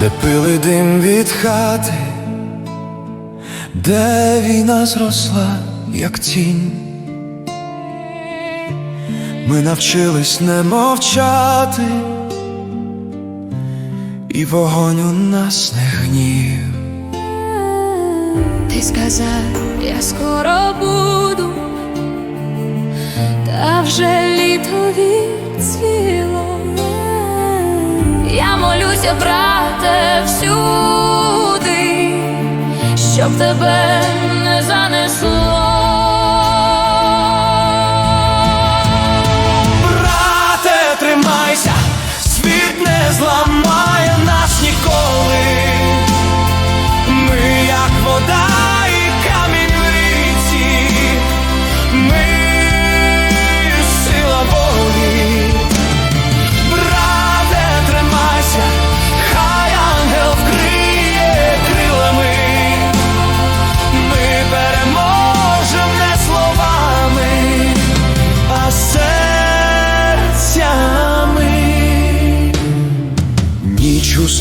де пили дим від хати, де війна зросла, як тінь. Ми навчились не мовчати, і вогонь у нас не гнів. Ти сказав, я скоро буду, та вже літо відцвіло. Я молюся, брате, всюди, щоб тебе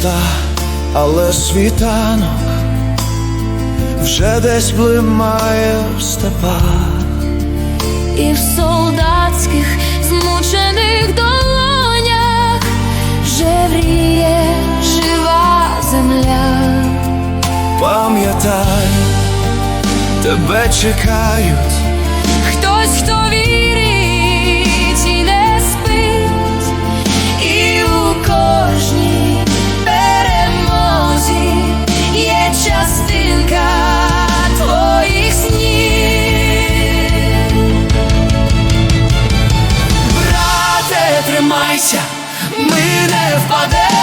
Ніч але світанок вже десь блимає в степах. І в солдатських змучених долонях вже вріє жива земля. Пам'ятай, тебе чекають Хтось, хто вірить. Father.